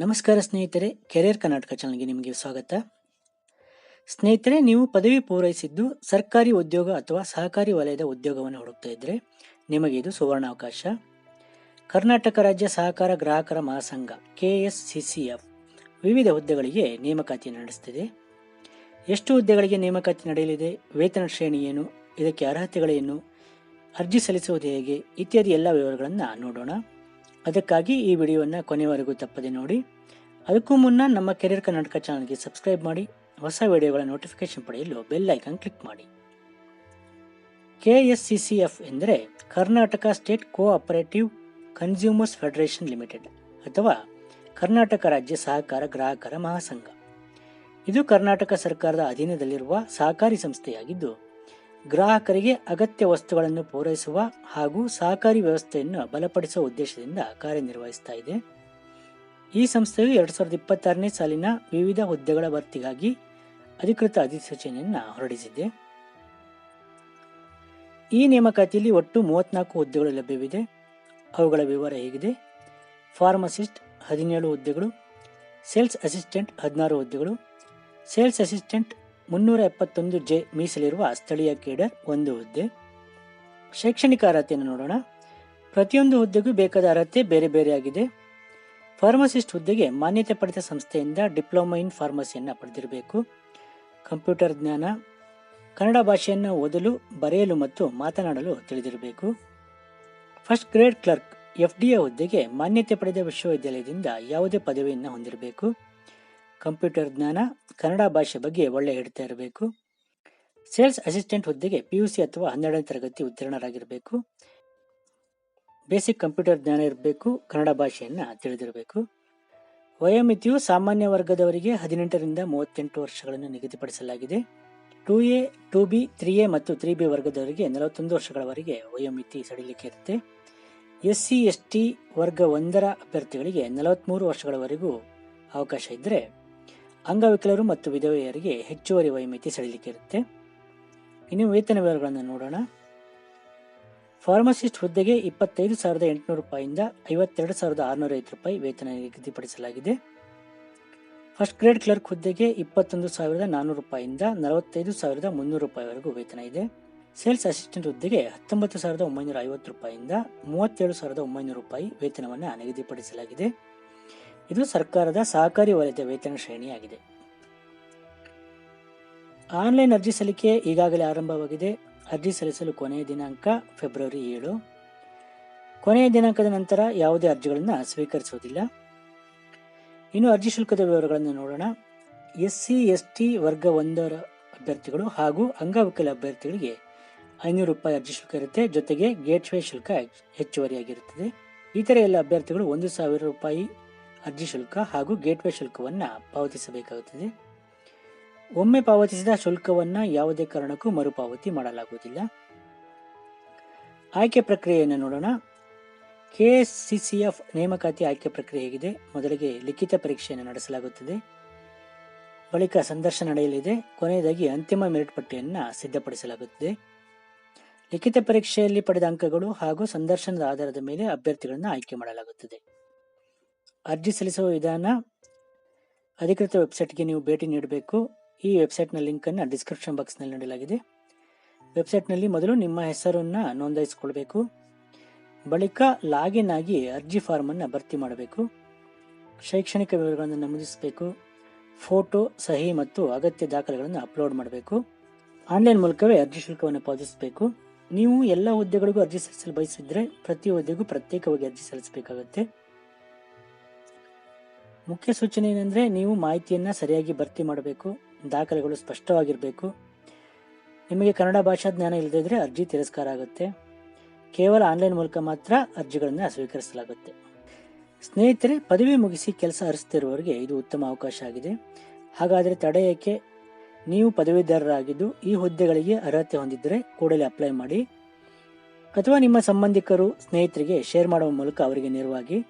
ನಮಸ್ಕಾರ ಸ್ನೇಹಿತರೆ, ಕೆರಿಯರ್ ಕರ್ನಾಟಕ ಚಾನಲ್ಗೆ ನಿಮಗೆ ಸ್ವಾಗತ. ಸ್ನೇಹಿತರೆ, ನೀವು ಪದವಿ ಪೂರೈಸಿದ್ದು ಸರ್ಕಾರಿ ಉದ್ಯೋಗ ಅಥವಾ ಸಹಕಾರಿ ವಲಯದ ಉದ್ಯೋಗವನ್ನು ಹುಡುಕ್ತಾ ಇದ್ದರೆ ನಿಮಗೆ ಇದು ಸುವರ್ಣಾವಕಾಶ. ಕರ್ನಾಟಕ ರಾಜ್ಯ ಸಹಕಾರ ಗ್ರಾಹಕರ ಮಹಾಸಂಘ K S C C F ವಿವಿಧ ಹುದ್ದೆಗಳಿಗೆ ನೇಮಕಾತಿ ನಡೆಸುತ್ತಿದೆ ಎಷ್ಟು ಹುದ್ದೆಗಳಿಗೆ ನೇಮಕಾತಿ ನಡೆಯಲಿದೆ, ವೇತನ ಶ್ರೇಣಿ ಏನು, ಇದಕ್ಕೆ ಅರ್ಹತೆಗಳೇನು, ಅರ್ಜಿ ಸಲ್ಲಿಸುವುದು ಹೇಗೆ, ಇತ್ಯಾದಿ ಎಲ್ಲ ವಿವರಗಳನ್ನು ನೋಡೋಣ. ಅದಕ್ಕಾಗಿ ಈ ವಿಡಿಯೋವನ್ನು ಕೊನೆವರೆಗೂ ತಪ್ಪದೆ ನೋಡಿ. ಅದಕ್ಕೂ ಮುನ್ನ ನಮ್ಮ ಕೆರಿಯರ್ ಕರ್ನಾಟಕ ಚಾನಲ್ಗೆ ಸಬ್ಸ್ಕ್ರೈಬ್ ಮಾಡಿ. ಹೊಸ ವಿಡಿಯೋಗಳ ನೋಟಿಫಿಕೇಶನ್ ಪಡೆಯಲು ಬೆಲ್ ಐಕಾನ್ ಕ್ಲಿಕ್ ಮಾಡಿ. K S C C F ಎಂದರೆ Karnataka state cooperative consumers federation limited ಅಥವಾ ಕರ್ನಾಟಕ ರಾಜ್ಯ ಸಹಕಾರ ಗ್ರಾಹಕರ ಮಹಾಸಂಘ. ಇದು ಕರ್ನಾಟಕ ಸರ್ಕಾರದ ಅಧೀನದಲ್ಲಿರುವ ಸಹಕಾರಿ ಸಂಸ್ಥೆಯಾಗಿದ್ದು ಗ್ರಾಹಕರಿಗೆ ಅಗತ್ಯ ವಸ್ತುಗಳನ್ನು ಪೂರೈಸುವ ಹಾಗೂ ಸಹಕಾರಿ ವ್ಯವಸ್ಥೆಯನ್ನು ಬಲಪಡಿಸುವ ಉದ್ದೇಶದಿಂದ ಕಾರ್ಯನಿರ್ವಹಿಸ್ತಾ ಇದೆ. ಈ ಸಂಸ್ಥೆಯು ಎರಡು ಸಾವಿರದ ಇಪ್ಪತ್ತಾರನೇ ಸಾಲಿನ ವಿವಿಧ ಹುದ್ದೆಗಳ ಭರ್ತಿಗಾಗಿ ಅಧಿಕೃತ ಅಧಿಸೂಚನೆಯನ್ನು ಹೊರಡಿಸಿದೆ. ಈ ನೇಮಕಾತಿಯಲ್ಲಿ ಒಟ್ಟು ಮೂವತ್ನಾಲ್ಕು ಹುದ್ದೆಗಳು ಲಭ್ಯವಿದೆ. ಅವುಗಳ ವಿವರ ಹೇಗಿದೆ? ಫಾರ್ಮಸಿಸ್ಟ್ ಹದಿನೇಳು ಹುದ್ದೆಗಳು, ಸೇಲ್ಸ್ ಅಸಿಸ್ಟೆಂಟ್ ಹದಿನಾರು ಹುದ್ದೆಗಳು, ಸೇಲ್ಸ್ ಅಸಿಸ್ಟೆಂಟ್ ಮುನ್ನೂರ ಎಪ್ಪತ್ತೊಂದು ಜೆ ಮೀಸಲಿರುವ ಸ್ಥಳೀಯ ಕೇಡರ್ ಒಂದು ಹುದ್ದೆ. ಶೈಕ್ಷಣಿಕ ಅರ್ಹತೆಯನ್ನು ನೋಡೋಣ. ಪ್ರತಿಯೊಂದು ಹುದ್ದೆಗೂ ಬೇಕಾದ ಅರ್ಹತೆ ಬೇರೆ ಬೇರೆಯಾಗಿದೆ. ಫಾರ್ಮಸಿಸ್ಟ್ ಹುದ್ದೆಗೆ ಮಾನ್ಯತೆ ಪಡೆದ ಸಂಸ್ಥೆಯಿಂದ ಡಿಪ್ಲೊಮಾ ಇನ್ ಫಾರ್ಮಸಿಯನ್ನು ಪಡೆದಿರಬೇಕು. ಕಂಪ್ಯೂಟರ್ ಜ್ಞಾನ, ಕನ್ನಡ ಭಾಷೆಯನ್ನು ಓದಲು, ಬರೆಯಲು ಮತ್ತು ಮಾತನಾಡಲು ತಿಳಿದಿರಬೇಕು. First grade clerk F D A ಹುದ್ದೆಗೆ ಮಾನ್ಯತೆ ಪಡೆದ ವಿಶ್ವವಿದ್ಯಾಲಯದಿಂದ ಯಾವುದೇ ಪದವಿಯನ್ನು ಹೊಂದಿರಬೇಕು. ಕಂಪ್ಯೂಟರ್ ಜ್ಞಾನ ಕನ್ನಡ ಭಾಷೆ ಬಗ್ಗೆ ಒಳ್ಳೆ ಹಿಡಿತಾ ಇರಬೇಕು. ಸೇಲ್ಸ್ ಅಸಿಸ್ಟೆಂಟ್ ಹುದ್ದೆಗೆ ಪಿ ಯು ಸಿ ಅಥವಾ ಹನ್ನೆರಡನೇ ತರಗತಿ ಉತ್ತೀರ್ಣರಾಗಿರಬೇಕು. ಬೇಸಿಕ್ ಕಂಪ್ಯೂಟರ್ ಜ್ಞಾನ ಇರಬೇಕು, ಕನ್ನಡ ಭಾಷೆಯನ್ನು ತಿಳಿದಿರಬೇಕು. ವಯೋಮಿತಿಯು ಸಾಮಾನ್ಯ ವರ್ಗದವರಿಗೆ ಹದಿನೆಂಟರಿಂದ ಮೂವತ್ತೆಂಟು ವರ್ಷಗಳನ್ನು ನಿಗದಿಪಡಿಸಲಾಗಿದೆ. Two A, two B, three A ಮತ್ತು ತ್ರೀ ಬಿ ವರ್ಗದವರಿಗೆ ನಲವತ್ತೊಂದು ವರ್ಷಗಳವರೆಗೆ ವಯೋಮಿತಿ ಸಡಿಲಿಕೆ ಇರುತ್ತೆ. ಎಸ್ ಸಿ ಎಸ್ ಟಿ ವರ್ಗ ಒಂದರ ಅಭ್ಯರ್ಥಿಗಳಿಗೆ ನಲವತ್ತ್ಮೂರು ವರ್ಷಗಳವರೆಗೂ ಅವಕಾಶ ಇದ್ದರೆ ಅಂಗವಿಕಲರು ಮತ್ತು ವಿಧವೆಯರಿಗೆ ಹೆಚ್ಚುವರಿ ವೈಮಿತಿ ಸಡಿಲಿಕೆ ಇರುತ್ತೆ. ಇನ್ನು ವೇತನ ವಿವರಗಳನ್ನು ನೋಡೋಣ. ಫಾರ್ಮಸಿಸ್ಟ್ ಹುದ್ದೆಗೆ ಇಪ್ಪತ್ತೈದು ಸಾವಿರದ ಎಂಟುನೂರು ರೂಪಾಯಿಂದ ಐವತ್ತೆರಡು ಸಾವಿರದ ಆರುನೂರ ಐದು ರೂಪಾಯಿ ವೇತನ ನಿಗದಿಪಡಿಸಲಾಗಿದೆ. ಫಸ್ಟ್ ಗ್ರೇಡ್ ಕ್ಲರ್ಕ್ ಹುದ್ದೆಗೆ ಇಪ್ಪತ್ತೊಂದು ಸಾವಿರದ ನಾನ್ನೂರು ರೂಪಾಯಿಂದ ನಲವತ್ತೈದು ಸಾವಿರದ ಮುನ್ನೂರು ರೂಪಾಯಿವರೆಗೂ ವೇತನ ಇದೆ. ಸೇಲ್ಸ್ ಅಸಿಸ್ಟೆಂಟ್ ಹುದ್ದೆಗೆ ಹತ್ತೊಂಬತ್ತು ಸಾವಿರದ ಒಂಬೈನೂರ ಐವತ್ತು ರೂಪಾಯಿಂದ ಮೂವತ್ತೇಳು ಸಾವಿರದ ಒಂಬೈನೂರು ರೂಪಾಯಿ ವೇತನವನ್ನು ನಿಗದಿಪಡಿಸಲಾಗಿದೆ. ಇದು ಸರ್ಕಾರದ ಸಹಕಾರಿ ವಲಯದ ವೇತನ ಶ್ರೇಣಿಯಾಗಿದೆ. ಆನ್ಲೈನ್ ಅರ್ಜಿ ಸಲ್ಲಿಕೆ ಈಗಾಗಲೇ ಆರಂಭವಾಗಿದೆ. ಅರ್ಜಿ ಸಲ್ಲಿಸಲು ಕೊನೆಯ ದಿನಾಂಕ ಫೆಬ್ರವರಿ ಏಳು. ಕೊನೆಯ ದಿನಾಂಕದ ನಂತರ ಯಾವುದೇ ಅರ್ಜಿಗಳನ್ನು ಸ್ವೀಕರಿಸುವುದಿಲ್ಲ. ಇನ್ನು ಅರ್ಜಿ ಶುಲ್ಕದ ವಿವರಗಳನ್ನು ನೋಡೋಣ. ಎಸ್ ಸಿ ಎಸ್ ಟಿ ವರ್ಗ ಒಂದರ ಅಭ್ಯರ್ಥಿಗಳು ಹಾಗೂ ಅಂಗವಿಕಲ ಅಭ್ಯರ್ಥಿಗಳಿಗೆ ಐನೂರು ರೂಪಾಯಿ ಅರ್ಜಿ ಶುಲ್ಕ ಇರುತ್ತೆ. ಜೊತೆಗೆ ಗೇಟ್ವೇ ಶುಲ್ಕ ಹೆಚ್ಚುವರಿಯಾಗಿರುತ್ತದೆ. ಇತರ ಎಲ್ಲ ಅಭ್ಯರ್ಥಿಗಳು ಒಂದು ಸಾವಿರ ರೂಪಾಯಿ ಅರ್ಜಿ ಶುಲ್ಕ ಹಾಗೂ ಗೇಟ್ವೇ ಶುಲ್ಕವನ್ನು ಪಾವತಿಸಬೇಕಾಗುತ್ತದೆ. ಒಮ್ಮೆ ಪಾವತಿಸಿದ ಶುಲ್ಕವನ್ನು ಯಾವುದೇ ಕಾರಣಕ್ಕೂ ಮರುಪಾವತಿ ಮಾಡಲಾಗುವುದಿಲ್ಲ. ಆಯ್ಕೆ ಪ್ರಕ್ರಿಯೆಯನ್ನು ನೋಡೋಣ. ಕೆ ಸಿಸಿಎಫ್ ನೇಮಕಾತಿ ಆಯ್ಕೆ ಪ್ರಕ್ರಿಯೆ ಹೇಗಿದೆ? ಮೊದಲಿಗೆ ಲಿಖಿತ ಪರೀಕ್ಷೆಯನ್ನು ನಡೆಸಲಾಗುತ್ತದೆ. ಬಳಿಕ ಸಂದರ್ಶನ ನಡೆಯಲಿದೆ. ಕೊನೆಯದಾಗಿ ಅಂತಿಮ ಮೆರಿಟ್ ಪಟ್ಟಿಯನ್ನು ಸಿದ್ಧಪಡಿಸಲಾಗುತ್ತದೆ. ಲಿಖಿತ ಪರೀಕ್ಷೆಯಲ್ಲಿ ಪಡೆದ ಅಂಕಗಳು ಹಾಗೂ ಸಂದರ್ಶನದ ಆಧಾರದ ಮೇಲೆ ಅಭ್ಯರ್ಥಿಗಳನ್ನು ಆಯ್ಕೆ ಮಾಡಲಾಗುತ್ತದೆ. ಅರ್ಜಿ ಸಲ್ಲಿಸುವ ವಿಧಾನ ಅಧಿಕೃತ ವೆಬ್ಸೈಟ್ಗೆ ನೀವು ಭೇಟಿ ನೀಡಬೇಕು. ಈ ವೆಬ್ಸೈಟ್ನ ಲಿಂಕನ್ನು ಡಿಸ್ಕ್ರಿಪ್ಷನ್ ಬಾಕ್ಸ್ನಲ್ಲಿ ನೀಡಲಾಗಿದೆ. ವೆಬ್ಸೈಟ್ನಲ್ಲಿ ಮೊದಲು ನಿಮ್ಮ ಹೆಸರನ್ನು ನೋಂದಾಯಿಸಿಕೊಳ್ಬೇಕು. ಬಳಿಕ ಲಾಗಿನ್ ಆಗಿ ಅರ್ಜಿ ಫಾರ್ಮನ್ನು ಭರ್ತಿ ಮಾಡಬೇಕು. ಶೈಕ್ಷಣಿಕ ವಿವರಗಳನ್ನು ನಮೂದಿಸಬೇಕು. ಫೋಟೋ, ಸಹಿ ಮತ್ತು ಅಗತ್ಯ ದಾಖಲೆಗಳನ್ನು ಅಪ್ಲೋಡ್ ಮಾಡಬೇಕು. ಆನ್ಲೈನ್ ಮೂಲಕವೇ ಅರ್ಜಿ ಶುಲ್ಕವನ್ನು ಪಾವತಿಸಬೇಕು. ನೀವು ಎಲ್ಲ ಹುದ್ದೆಗಳಿಗೂ ಅರ್ಜಿ ಸಲ್ಲಿಸಲು ಬಯಸಿದರೆ ಪ್ರತಿ ಹುದ್ದೆಗೂ ಪ್ರತ್ಯೇಕವಾಗಿ ಅರ್ಜಿ ಸಲ್ಲಿಸಬೇಕಾಗುತ್ತೆ. ಮುಖ್ಯ ಸೂಚನೆ ಏನಂದರೆ ನೀವು ಮಾಹಿತಿಯನ್ನು ಸರಿಯಾಗಿ ಭರ್ತಿ ಮಾಡಬೇಕು, ದಾಖಲೆಗಳು ಸ್ಪಷ್ಟವಾಗಿರಬೇಕು. ನಿಮಗೆ ಕನ್ನಡ ಭಾಷಾ ಜ್ಞಾನ ಇಲ್ಲದಿದ್ದರೆ ಅರ್ಜಿ ತಿರಸ್ಕಾರ ಆಗುತ್ತೆ. ಕೇವಲ ಆನ್ಲೈನ್ ಮೂಲಕ ಮಾತ್ರ ಅರ್ಜಿಗಳನ್ನು ಸ್ವೀಕರಿಸಲಾಗುತ್ತೆ. ಸ್ನೇಹಿತರೆ, ಪದವಿ ಮುಗಿಸಿ ಕೆಲಸ ಹರಿಸ್ತಿರುವವರಿಗೆ ಇದು ಉತ್ತಮ ಅವಕಾಶ ಆಗಿದೆ. ಹಾಗಾದರೆ ತಡೆಯಕ್ಕೆ ನೀವು ಪದವೀಧರರಾಗಿದ್ದು ಈ ಹುದ್ದೆಗಳಿಗೆ ಅರ್ಹತೆ ಹೊಂದಿದ್ದರೆ ಕೂಡಲೇ ಅಪ್ಲೈ ಮಾಡಿ. ಅಥವಾ ನಿಮ್ಮ ಸಂಬಂಧಿಕರು, ಸ್ನೇಹಿತರಿಗೆ ಶೇರ್ ಮಾಡುವ ಮೂಲಕ ಅವರಿಗೆ ನೆರವಾಗಿ.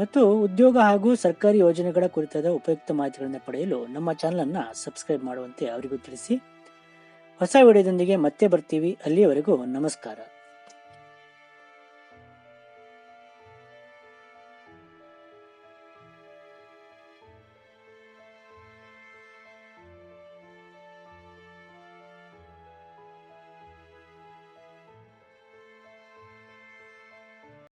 ಮತ್ತು ಉದ್ಯೋಗ ಹಾಗೂ ಸರ್ಕಾರಿ ಯೋಜನೆಗಳ ಕುರಿತಾದ ಉಪಯುಕ್ತ ಮಾಹಿತಿಗಳನ್ನು ಪಡೆಯಲು ನಮ್ಮ ಚಾನಲನ್ನು ಸಬ್ಸ್ಕ್ರೈಬ್ ಮಾಡುವಂತೆ ಅವರಿಗೂ ತಿಳಿಸಿ. ಹೊಸ ವಿಡಿಯೋದೊಂದಿಗೆ ಮತ್ತೆ ಬರ್ತೀವಿ. ಅಲ್ಲಿಯವರೆಗೂ ನಮಸ್ಕಾರ.